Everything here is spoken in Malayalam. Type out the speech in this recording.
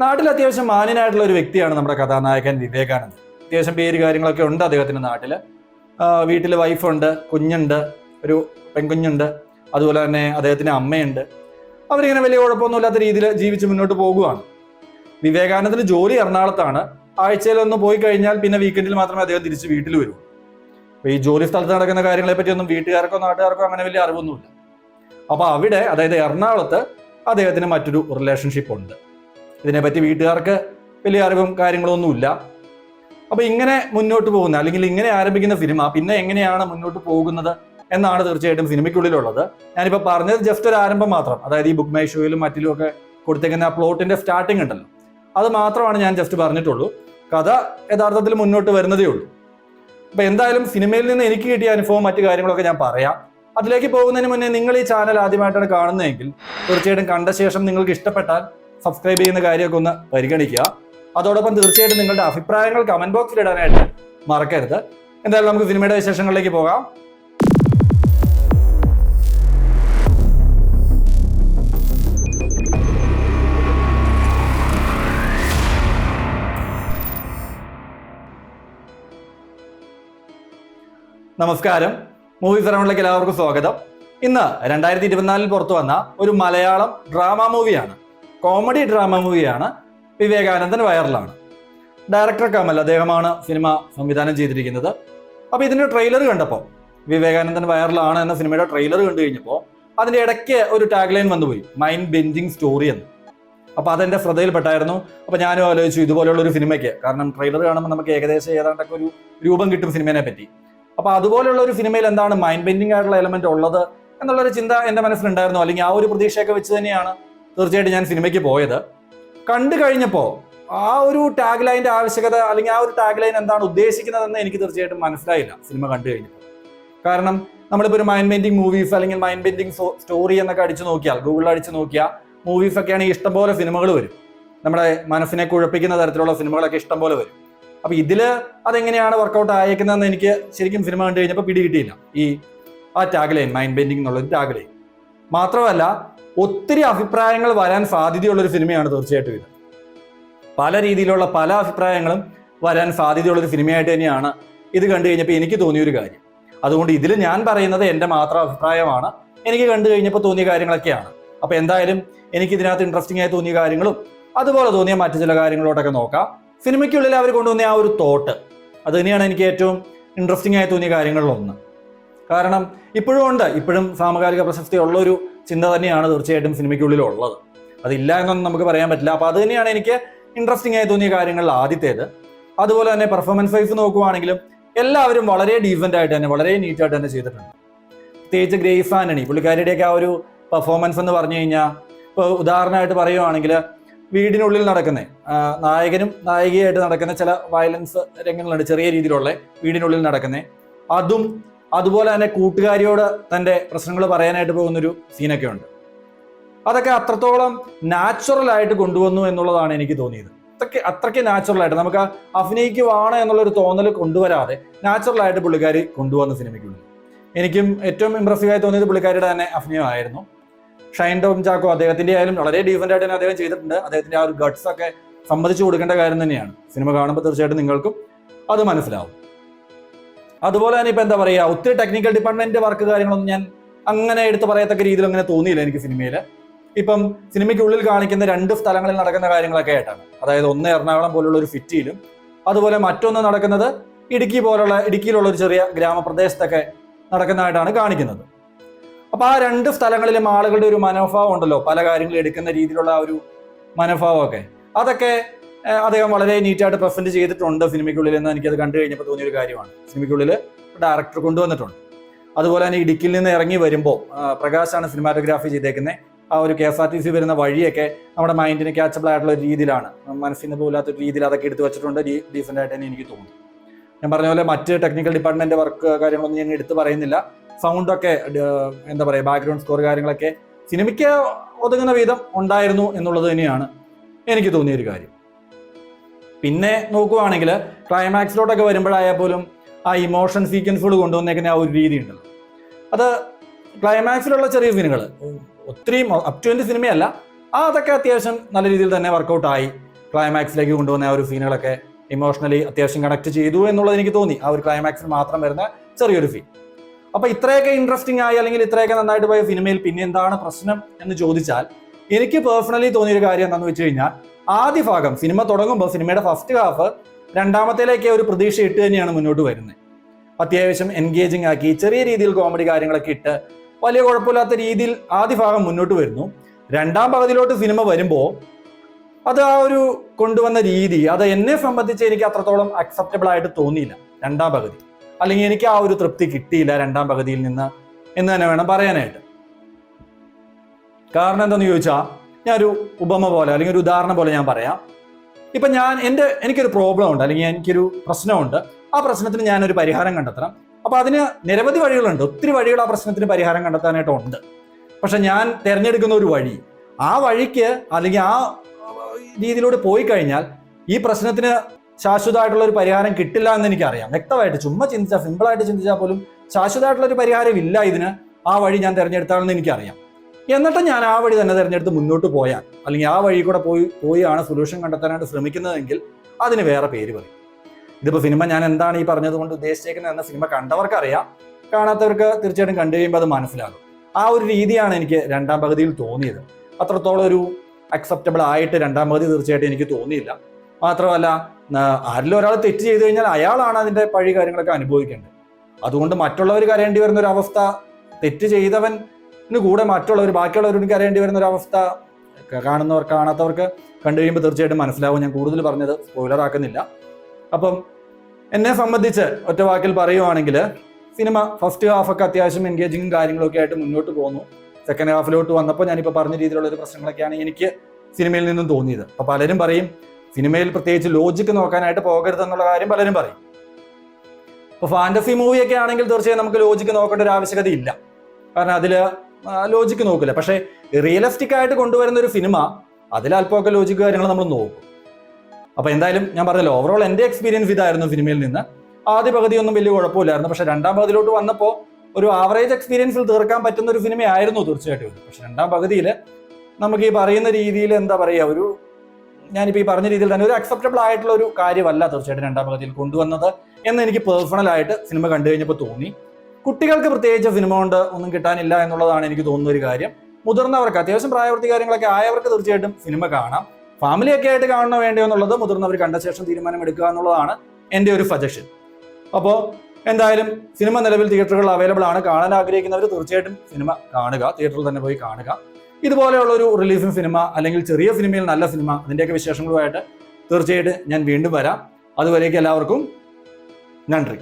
നാട്ടിൽ അത്യാവശ്യം മാന്യനായിട്ടുള്ള ഒരു വ്യക്തിയാണ് നമ്മുടെ കഥാനായകൻ വിവേകാനന്ദ് അത്യാവശ്യം പേര് കാര്യങ്ങളൊക്കെ ഉണ്ട് അദ്ദേഹത്തിന്റെ നാട്ടിൽ വീട്ടിൽ വൈഫുണ്ട് കുഞ്ഞുണ്ട് ഒരു പെൺകുഞ്ഞുണ്ട് അതുപോലെ തന്നെ അദ്ദേഹത്തിന് അമ്മയുണ്ട്. അവരിങ്ങനെ വലിയ കുഴപ്പമൊന്നുമില്ലാത്ത രീതിയിൽ ജീവിച്ച് മുന്നോട്ട് പോകുകയാണ് വിവേകാനന്ദന് ജോലി എറണാകുളത്താണ്. ആഴ്ചയിലൊന്ന് പോയി കഴിഞ്ഞാൽ പിന്നെ വീക്കെൻഡിൽ മാത്രമേ അദ്ദേഹം തിരിച്ച് വീട്ടിൽ വരൂ. അപ്പോൾ ഈ ജോലി സ്ഥലത്ത് നടക്കുന്ന കാര്യങ്ങളെ പറ്റിയൊന്നും വീട്ടുകാർക്കോ നാട്ടുകാർക്കോ അങ്ങനെ വലിയ അറിവൊന്നുമില്ല. അപ്പോൾ അവിടെ അതായത് എറണാകുളത്ത് അദ്ദേഹത്തിന് മറ്റൊരു റിലേഷൻഷിപ്പ് ഉണ്ട്. ഇതിനെപ്പറ്റി വീട്ടുകാർക്ക് വലിയ അറിവും കാര്യങ്ങളൊന്നുമില്ല. അപ്പൊ ഇങ്ങനെ മുന്നോട്ട് പോകുന്ന അല്ലെങ്കിൽ ഇങ്ങനെ ആരംഭിക്കുന്ന സിനിമ പിന്നെ എങ്ങനെയാണ് മുന്നോട്ട് പോകുന്നത് എന്നാണ് തീർച്ചയായിട്ടും സിനിമയ്ക്കുള്ളിലുള്ളത്. ഞാനിപ്പോൾ പറഞ്ഞത് ജസ്റ്റ് ഒരു ആരംഭം മാത്രം. അതായത് ഈ ബുക്ക് മൈ ഷോയിലും മറ്റിലും ഒക്കെ കൊടുത്തേക്കുന്ന ആ പ്ലോട്ടിന്റെ സ്റ്റാർട്ടിംഗ് ഉണ്ടല്ലോ. അത് മാത്രമാണ് ഞാൻ ജസ്റ്റ് പറഞ്ഞിട്ടുള്ളൂ. കഥ യഥാർത്ഥത്തിൽ മുന്നോട്ട് വരുന്നതേ ഉള്ളൂ. അപ്പൊ എന്തായാലും സിനിമയിൽ നിന്ന് എനിക്ക് കിട്ടിയ അനുഭവം മറ്റു കാര്യങ്ങളൊക്കെ ഞാൻ പറയാം. അതിലേക്ക് പോകുന്നതിന് മുന്നേ നിങ്ങൾ ഈ ചാനൽ ആദ്യമായിട്ടാണ് കാണുന്നതെങ്കിൽ തീർച്ചയായിട്ടും കണ്ട ശേഷം നിങ്ങൾക്ക് ഇഷ്ടപ്പെട്ടാൽ സബ്സ്ക്രൈബ് ചെയ്യുന്ന കാര്യമൊക്കെ ഒന്ന് പരിഗണിക്കുക. അതോടൊപ്പം തീർച്ചയായിട്ടും നിങ്ങളുടെ അഭിപ്രായങ്ങൾ കമന്റ് ബോക്സിൽ ഇടാനായിട്ട് മറക്കരുത്. എന്തായാലും നമുക്ക് സിനിമയുടെ വിശേഷങ്ങളിലേക്ക് പോകാം. നമസ്കാരം. മൂവി ഫെറൗണ്ടിലേക്ക് എല്ലാവർക്കും സ്വാഗതം. ഇന്ന് രണ്ടായിരത്തി ഇരുപത്തിനാലിൽ പുറത്തു വന്ന ഒരു മലയാളം ഡ്രാമ മൂവിയാണ് കോമഡി ഡ്രാമ മൂവിയാണ് വിവേകാനന്ദൻ വൈറലാണ്. ഡയറക്ടർ കമൽ അദ്ദേഹമാണ് സിനിമ സംവിധാനം ചെയ്തിരിക്കുന്നത്. അപ്പോൾ ഇതിന്റെ ട്രെയിലർ കണ്ടപ്പോൾ വിവേകാനന്ദൻ വൈറലാണ് എന്ന സിനിമയുടെ ട്രെയിലർ കണ്ടു കഴിഞ്ഞപ്പോൾ അതിന്റെ ഇടയ്ക്ക് ഒരു ടാഗ് ലൈൻ വന്നുപോയി മൈൻഡ് ബെൻഡിങ് സ്റ്റോറി എന്ന്. അപ്പോൾ അതെന്റെ ശ്രദ്ധയിൽപ്പെട്ടായിരുന്നു. അപ്പോൾ ഞാനും ആലോചിച്ചു ഇതുപോലെയുള്ള ഒരു സിനിമയ്ക്ക് കാരണം ട്രെയിലർ കാണുമ്പോൾ നമുക്ക് ഏകദേശം ഏതാണ്ടൊക്കെ ഒരു രൂപം കിട്ടും സിനിമയെ പറ്റി. അപ്പോൾ അതുപോലെയുള്ള ഒരു സിനിമയിൽ എന്താണ് മൈൻഡ് ബെൻഡിങ് ആയിട്ടുള്ള എലമെന്റ് ഉള്ളത് എന്നുള്ളൊരു ചിന്ത എന്റെ മനസ്സിലുണ്ടായിരുന്നു. അല്ലെങ്കിൽ ആ ഒരു പ്രതീക്ഷയൊക്കെ വെച്ച് തന്നെയാണ് തീർച്ചയായിട്ടും ഞാൻ സിനിമയ്ക്ക് പോയത്. കണ്ടു കഴിഞ്ഞപ്പോൾ ആ ഒരു ടാഗ് ലൈന്റെ ആവശ്യകത അല്ലെങ്കിൽ ആ ഒരു ടാഗ് ലൈൻ എന്താണ് ഉദ്ദേശിക്കുന്നതെന്ന് എനിക്ക് തീർച്ചയായിട്ടും മനസ്സിലായില്ല സിനിമ കണ്ടു കഴിഞ്ഞപ്പോൾ കാരണം നമ്മളിപ്പോൾ ഒരു മൈൻഡ് ബെൻഡിങ് മൂവീസ് അല്ലെങ്കിൽ മൈൻഡ് ബെൻഡിങ് സ്റ്റോറി എന്നൊക്കെ അടിച്ചു നോക്കിയാൽ ഗൂഗിളിൽ അടിച്ചു നോക്കിയാൽ മൂവീസ് ഒക്കെ ആണെങ്കിൽ ഇഷ്ടംപോലെ സിനിമകൾ വരും. നമ്മുടെ മനസ്സിനെ കുഴപ്പിക്കുന്ന തരത്തിലുള്ള സിനിമകളൊക്കെ ഇഷ്ടംപോലെ വരും. അപ്പൊ ഇതിൽ അതെങ്ങനെയാണ് വർക്കൗട്ട് ആയേക്കുന്നതെന്ന് എനിക്ക് ശരിക്കും സിനിമ കണ്ടു കഴിഞ്ഞപ്പോൾ പിടി കിട്ടിയില്ല. ഈ ആ ടാഗ് ലൈൻ മൈൻഡ് ബെൻഡിങ് എന്നുള്ളൊരു ടാഗ് ലൈൻ മാത്രമല്ല ഒത്തിരി അഭിപ്രായങ്ങൾ വരാൻ സാധ്യതയുള്ള ഒരു സിനിമയാണ് തീർച്ചയായിട്ടും ഇത്. പല രീതിയിലുള്ള പല അഭിപ്രായങ്ങളും വരാൻ സാധ്യതയുള്ള ഒരു സിനിമയായിട്ട് തന്നെയാണ് ഇത് കണ്ടു കഴിഞ്ഞപ്പോൾ എനിക്ക് തോന്നിയ ഒരു കാര്യം. അതുകൊണ്ട് ഇതിൽ ഞാൻ പറയുന്നത് എന്റെ മാത്രം അഭിപ്രായമാണ്. എനിക്ക് കണ്ടു കഴിഞ്ഞപ്പോൾ തോന്നിയ കാര്യങ്ങളൊക്കെയാണ്. അപ്പോൾ എന്തായാലും എനിക്ക് ഇതിനകത്ത് ഇൻട്രസ്റ്റിംഗ് ആയി തോന്നിയ കാര്യങ്ങളും അതുപോലെ തോന്നിയ മറ്റു ചില കാര്യങ്ങളോട്ടൊക്കെ നോക്കാം. സിനിമയ്ക്കുള്ളിൽ അവർ കൊണ്ടുവന്ന ആ ഒരു തോട്ട് അത് തന്നെയാണ് എനിക്ക് ഏറ്റവും ഇൻട്രസ്റ്റിംഗ് ആയി തോന്നിയ കാര്യങ്ങളിലൊന്ന്. കാരണം ഇപ്പോഴും ഉണ്ട്. ഇപ്പോഴും സാമകാലിക പ്രശസ്തി ഒരു ചിന്ത തന്നെയാണ് തീർച്ചയായിട്ടും സിനിമയ്ക്കുള്ളിൽ ഉള്ളത് അതില്ല എന്നൊന്നും നമുക്ക് പറയാൻ പറ്റില്ല. അപ്പൊ അത് തന്നെയാണ് എനിക്ക് ഇൻട്രസ്റ്റിംഗ് ആയി തോന്നിയ കാര്യങ്ങളിൽ ആദ്യത്തേത്. അതുപോലെ തന്നെ പെർഫോമൻസ് വൈസ് നോക്കുവാണെങ്കിലും എല്ലാവരും വളരെ ഡീസന്റ് ആയിട്ട് തന്നെ വളരെ നീറ്റായിട്ട് തന്നെ ചെയ്തിട്ടുണ്ട്. പ്രത്യേകിച്ച് ഗ്രേസ് ആന്റണി പുള്ളിക്കാരിയുടെയൊക്കെ ആ ഒരു പെർഫോമൻസ് എന്ന് പറഞ്ഞു കഴിഞ്ഞാൽ ഇപ്പോൾ ഉദാഹരണമായിട്ട് പറയുവാണെങ്കിൽ വീടിനുള്ളിൽ നടക്കുന്ന നായകനും നായികയായിട്ട് നടക്കുന്ന ചില വയലൻസ് രംഗങ്ങളുണ്ട് ചെറിയ രീതിയിലുള്ള വീടിനുള്ളിൽ നടക്കുന്ന. അതും അതുപോലെ തന്നെ കൂട്ടുകാരിയോട് തന്റെ പ്രശ്നങ്ങൾ പറയാനായിട്ട് പോകുന്നൊരു സീനൊക്കെ ഉണ്ട്. അതൊക്കെ അത്രത്തോളം നാച്ചുറൽ ആയിട്ട് കൊണ്ടുവന്നു എന്നുള്ളതാണ് എനിക്ക് തോന്നിയത്. അത്രയ്ക്ക് അത്രയ്ക്ക് നാച്ചുറൽ ആയിട്ട്. നമുക്ക് അഭിനയിക്കുവാണ് എന്നുള്ളൊരു തോന്നൽ കൊണ്ടുവരാതെ നാച്ചുറൽ ആയിട്ട് പുള്ളിക്കാരി കൊണ്ടുവന്ന സിനിമയ്ക്കുള്ളിൽ എനിക്കും ഏറ്റവും ഇമ്പ്രസീവായി തോന്നിയത് പുള്ളിക്കാരിയുടെ തന്നെ അഭിനയമായിരുന്നു. ഷൈൻ ടോം ചാക്കോ അദ്ദേഹത്തിന്റെ ആയാലും വളരെ ഡീഫന്റ് ആയിട്ട് തന്നെ അദ്ദേഹം ചെയ്തിട്ടുണ്ട്. അദ്ദേഹത്തിന്റെ ആ ഒരു ഗട്ട്സ് ഒക്കെ സമ്മതിച്ചു കൊടുക്കേണ്ട കാര്യം തന്നെയാണ്. സിനിമ കാണുമ്പോൾ തീർച്ചയായിട്ടും നിങ്ങൾക്കും അത് മനസ്സിലാവും. അതുപോലെ തന്നെ ഇപ്പൊ എന്താ പറയാ ഒത്തിരി ടെക്നിക്കൽ ഡിപ്പാർട്ട്മെന്റ് വർക്ക് കാര്യങ്ങളൊന്നും ഞാൻ അങ്ങനെ എടുത്ത് പറയത്തക്ക രീതിയിൽ അങ്ങനെ തോന്നിയില്ല എനിക്ക് സിനിമയിൽ ഇപ്പം സിനിമയ്ക്കുള്ളിൽ കാണിക്കുന്ന രണ്ട് സ്ഥലങ്ങളിൽ നടക്കുന്ന കാര്യങ്ങളൊക്കെ ആയിട്ടാണ്. അതായത് ഒന്ന് എറണാകുളം പോലുള്ള ഒരു ഫിറ്റിയിലും അതുപോലെ മറ്റൊന്ന് നടക്കുന്നത് ഇടുക്കി പോലുള്ള ഇടുക്കിയിലുള്ള ഒരു ചെറിയ ഗ്രാമപ്രദേശത്തൊക്കെ നടക്കുന്നതായിട്ടാണ് കാണിക്കുന്നത്. അപ്പൊ ആ രണ്ട് സ്ഥലങ്ങളിലും ആളുകളുടെ ഒരു മനോഭാവം ഉണ്ടല്ലോ പല കാര്യങ്ങളും എടുക്കുന്ന രീതിയിലുള്ള ആ ഒരു മനോഭാവമൊക്കെ. അതൊക്കെ അദ്ദേഹം വളരെ നീറ്റായിട്ട് പ്രസന്റ് ചെയ്തിട്ടുണ്ട് സിനിമയ്ക്കുള്ളിൽ എന്ന് എനിക്കത് കണ്ടു കഴിഞ്ഞപ്പോൾ തോന്നിയ ഒരു കാര്യമാണ്. സിനിമയ്ക്കുള്ളിൽ ഡയറക്ടർ കൊണ്ടുവന്നിട്ടുണ്ട്. അതുപോലെ തന്നെ ഇടുക്കിയിൽ നിന്ന് ഇറങ്ങി വരുമ്പോൾ പ്രകാശാണ് സിനിമാറ്റോഗ്രാഫി ചെയ്തേക്കുന്നത് ആ ഒരു K S R T C വരുന്ന വഴിയൊക്കെ നമ്മുടെ മൈൻഡിന് ക്യാച്ചബിൾ ആയിട്ടുള്ള ഒരു രീതിയിലാണ്. മനസ്സിന് പോലാത്ത രീതിയിൽ അതൊക്കെ എടുത്തു വെച്ചിട്ടുണ്ട്. ഡീസെന്റ് ആയിട്ട് തന്നെ എനിക്ക് തോന്നി ഞാൻ പറഞ്ഞ പോലെ മറ്റ് ടെക്നിക്കൽ ഡിപ്പാർട്ട്മെന്റ് വർക്ക് കാര്യങ്ങളൊന്നും ഞാൻ എടുത്തു പറയുന്നില്ല. സൗണ്ടൊക്കെ എന്താ പറയുക ബാക്ക്ഗ്രൗണ്ട് സ്കോർ കാര്യങ്ങളൊക്കെ സിനിമയ്ക്ക് ഒതുങ്ങുന്ന വിധം ഉണ്ടായിരുന്നു എന്നുള്ളത് തന്നെയാണ് എനിക്ക് തോന്നിയൊരു കാര്യം. പിന്നെ നോക്കുവാണെങ്കിൽ ക്ലൈമാക്സിലോട്ടൊക്കെ വരുമ്പോഴായാൽ പോലും ആ ഇമോഷൻ സീക്വൻസുകൾ കൊണ്ടുവന്നേക്കുന്ന ആ ഒരു രീതി ഉണ്ടല്ലോ. അത് ക്ലൈമാക്സിലുള്ള ചെറിയ സീനുകൾ ഒത്തിരി അപ് ടു എന്റെ സിനിമയല്ല ആ അതൊക്കെ അത്യാവശ്യം നല്ല രീതിയിൽ തന്നെ വർക്കൗട്ടായി ക്ലൈമാക്സിലേക്ക് കൊണ്ടുവന്ന ആ ഒരു സീനുകളൊക്കെ ഇമോഷണലി അത്യാവശ്യം കണക്ട് ചെയ്തു എന്നുള്ളത് എനിക്ക് തോന്നി. ആ ഒരു ക്ലൈമാക്സിൽ മാത്രം വരുന്ന ചെറിയൊരു ഫീൽ അപ്പൊ ഇത്രയൊക്കെ ഇൻട്രസ്റ്റിംഗ് ആയി അല്ലെങ്കിൽ ഇത്രയൊക്കെ നന്നായിട്ട് പോയ സിനിമയിൽ പിന്നെ എന്താണ് പ്രശ്നം എന്ന് ചോദിച്ചാൽ എനിക്ക് പേഴ്സണലി തോന്നിയൊരു കാര്യം എന്താണെന്ന് വെച്ച് കഴിഞ്ഞാൽ ആദ്യ ഭാഗം സിനിമ തുടങ്ങുമ്പോൾ സിനിമയുടെ ഫസ്റ്റ് ഹാഫ് രണ്ടാമത്തേലേക്ക് ഒരു പ്രതീക്ഷ ഇട്ട് തന്നെയാണ് മുന്നോട്ട് വരുന്നത്. അത്യാവശ്യം എൻഗേജിങ് ആക്കി ചെറിയ രീതിയിൽ കോമഡി കാര്യങ്ങളൊക്കെ ഇട്ട് വലിയ കുഴപ്പമില്ലാത്ത രീതിയിൽ ആദ്യ ഭാഗം മുന്നോട്ട് വരുന്നു. രണ്ടാം പകുതിയിലോട്ട് സിനിമ വരുമ്പോൾ അത് ആ ഒരു കൊണ്ടുവന്ന രീതി അത് എന്നെ സംബന്ധിച്ച് എനിക്ക് അത്രത്തോളം അക്സെപ്റ്റബിൾ ആയിട്ട് തോന്നിയില്ല രണ്ടാം പകുതി. അല്ലെങ്കിൽ എനിക്ക് ആ ഒരു തൃപ്തി കിട്ടിയില്ല രണ്ടാം പകുതിയിൽ നിന്ന് എന്ന് തന്നെ വേണം പറയാനായിട്ട്. കാരണം എന്താണെന്ന് ചോദിച്ചാൽ ഞാനൊരു ഉപമ പോലെ അല്ലെങ്കിൽ ഒരു ഉദാഹരണം പോലെ ഞാൻ പറയാം. ഇപ്പൊ ഞാൻ എന്റെ എനിക്കൊരു പ്രോബ്ലം ഉണ്ട് അല്ലെങ്കിൽ എനിക്കൊരു പ്രശ്നമുണ്ട്. ആ പ്രശ്നത്തിന് ഞാനൊരു പരിഹാരം കണ്ടെത്തണം. അപ്പൊ അതിന് നിരവധി വഴികളുണ്ട്. ഒത്തിരി വഴികൾ ആ പ്രശ്നത്തിന് പരിഹാരം കണ്ടെത്താനായിട്ടുണ്ട്. പക്ഷെ ഞാൻ തിരഞ്ഞെടുക്കുന്ന ഒരു വഴി. ആ വഴിക്ക് അല്ലെങ്കിൽ ആ രീതിയിലൂടെ പോയി കഴിഞ്ഞാൽ ഈ പ്രശ്നത്തിന് ശാശ്വതമായിട്ടുള്ള ഒരു പരിഹാരം കിട്ടില്ല എന്ന് എനിക്കറിയാം. വ്യക്തമായിട്ട് ചുമ്മാ ചിന്തിച്ചാൽ സിമ്പിളായിട്ട് ചിന്തിച്ചാൽ പോലും ശാശ്വതമായിട്ടുള്ള ഒരു പരിഹാരം ഇല്ല ഇതിന്. ആ വഴി ഞാൻ തിരഞ്ഞെടുത്താണെന്ന് എനിക്കറിയാം. എന്നിട്ട് ഞാൻ ആ വഴി തന്നെ തിരഞ്ഞെടുത്ത് മുന്നോട്ട് പോയാൽ അല്ലെങ്കിൽ ആ വഴി കൂടെ പോയി പോയാണ് സൊല്യൂഷൻ കണ്ടെത്താനായിട്ട് ശ്രമിക്കുന്നതെങ്കിൽ അതിന് വേറെ പേര് പറയും. ഇതിപ്പോൾ സിനിമ ഞാൻ എന്താണ് ഈ പറഞ്ഞത് കൊണ്ട് ഉദ്ദേശിച്ചേക്കുന്നത് എന്ന സിനിമ കണ്ടവർക്ക് അറിയാം കാണാത്തവർക്ക് തീർച്ചയായിട്ടും കണ്ടു കഴിയുമ്പോൾ അത് മനസ്സിലാകും. ആ ഒരു രീതിയാണ് എനിക്ക് രണ്ടാം പകുതിയിൽ തോന്നിയത്. അത്രത്തോളം ഒരു അക്സെപ്റ്റബിൾ ആയിട്ട് രണ്ടാം പകുതി തീർച്ചയായിട്ടും എനിക്ക് തോന്നിയില്ല. മാത്രമല്ല ആരിലും ഒരാൾ തെറ്റ് ചെയ്തു കഴിഞ്ഞാൽ അയാളാണ് അതിന്റെ പഴി കാര്യങ്ങളൊക്കെ അനുഭവിക്കേണ്ടത്. അതുകൊണ്ട് മറ്റുള്ളവർ കരയേണ്ടി വരുന്ന ഒരു അവസ്ഥ തെറ്റ് ചെയ്തവന് കൂടെ മറ്റുള്ളവർ ബാക്കിയുള്ളവർ എനിക്ക് അറിയേണ്ടി വരുന്ന ഒരു അവസ്ഥ കാണുന്നവർ കാണാത്തവർക്ക് കണ്ടു കഴിയുമ്പോൾ തീർച്ചയായിട്ടും മനസ്സിലാവും. ഞാൻ കൂടുതൽ പറഞ്ഞത് സ്പോയിലർ ആക്കുന്നില്ല. അപ്പം എന്നെ സംബന്ധിച്ച് ഒറ്റ വാക്കിൽ പറയുവാണെങ്കിൽ സിനിമ ഫസ്റ്റ് ഹാഫൊക്കെ അത്യാവശ്യം എൻഗേജിങ്ങും കാര്യങ്ങളൊക്കെ ആയിട്ട് മുന്നോട്ട് പോകുന്നു സെക്കൻഡ് ഹാഫിലോട്ട് വന്നപ്പോൾ ഞാനിപ്പോൾ പറഞ്ഞ രീതിയിലുള്ള ഒരു പ്രശ്നങ്ങളൊക്കെയാണ് എനിക്ക് സിനിമയിൽ നിന്നും തോന്നിയത്. അപ്പോൾ പലരും പറയും സിനിമയിൽ പ്രത്യേകിച്ച് ലോജിക്ക് നോക്കാനായിട്ട് പോകരുത് എന്നുള്ള കാര്യം പലരും പറയും. ഇപ്പോൾ ഫാന്റസി മൂവിയൊക്കെ ആണെങ്കിൽ തീർച്ചയായും നമുക്ക് ലോജിക്ക് നോക്കേണ്ട ഒരു ആവശ്യകത ഇല്ല. കാരണം അതിൽ ലോജിക്ക് നോക്കില്ല. പക്ഷേ റിയലിസ്റ്റിക് ആയിട്ട് കൊണ്ടുവരുന്ന ഒരു സിനിമ അതിൽ അല്പമൊക്കെ ലോജിക്ക് കാര്യങ്ങൾ നമ്മൾ നോക്കും. അപ്പൊ എന്തായാലും ഞാൻ പറഞ്ഞല്ലോ ഓവറോൾ എന്റെ എക്സ്പീരിയൻസ് ഇതായിരുന്നു സിനിമയിൽ നിന്ന്. ആദ്യ പകുതിയൊന്നും വലിയ കുഴപ്പമില്ലായിരുന്നു. പക്ഷെ രണ്ടാം പകുതിയിലോട്ട് വന്നപ്പോൾ ഒരു ആവറേജ് എക്സ്പീരിയൻസിൽ തീർക്കാൻ പറ്റുന്ന ഒരു സിനിമയായിരുന്നു തീർച്ചയായിട്ടും പക്ഷെ രണ്ടാം പകുതിയിൽ നമുക്ക് ഈ പറയുന്ന രീതിയിൽ എന്താ പറയുക ഒരു ഞാനിപ്പോൾ ഈ പറഞ്ഞ രീതിയിൽ തന്നെ ഒരു അക്സെപ്റ്റബിൾ ആയിട്ടുള്ള ഒരു കാര്യമല്ല തീർച്ചയായിട്ടും രണ്ടാം പകുതിയിൽ കൊണ്ടുവന്നത് എന്ന് എനിക്ക് പേഴ്സണലായിട്ട് സിനിമ കണ്ടു കഴിഞ്ഞപ്പോൾ തോന്നി. കുട്ടികൾക്ക് പ്രത്യേകിച്ച് സിനിമ കൊണ്ട് ഒന്നും കിട്ടാനില്ല എന്നുള്ളതാണ് എനിക്ക് തോന്നുന്ന ഒരു കാര്യം. മുതിർന്നവർക്ക് അത്യാവശ്യം പ്രായവൃത്തി കാര്യങ്ങളൊക്കെ ആയവർക്ക് തീർച്ചയായിട്ടും സിനിമ കാണാം. ഫാമിലി ഒക്കെ ആയിട്ട് കാണണോ വേണ്ടയോ എന്നുള്ളത് മുതിർന്നവർ കണ്ട ശേഷം തീരുമാനമെടുക്കുക എന്നുള്ളതാണ് എന്റെ ഒരു സജഷൻ അപ്പോൾ എന്തായാലും സിനിമ നിലവിൽ തിയേറ്ററുകൾ അവൈലബിൾ ആണ്. കാണാൻ ആഗ്രഹിക്കുന്നവർ തീർച്ചയായിട്ടും സിനിമ കാണുക. തിയേറ്ററിൽ തന്നെ പോയി കാണുക. ഇതുപോലെയുള്ള ഒരു റിലീഫിംഗ് സിനിമ അല്ലെങ്കിൽ ചെറിയ സിനിമയിൽ നല്ല സിനിമ അതിന്റെയൊക്കെ വിശേഷങ്ങളുമായിട്ട് തീർച്ചയായിട്ടും ഞാൻ വീണ്ടും വരാം. അതുവരേക്കും എല്ലാവർക്കും നന്ദി.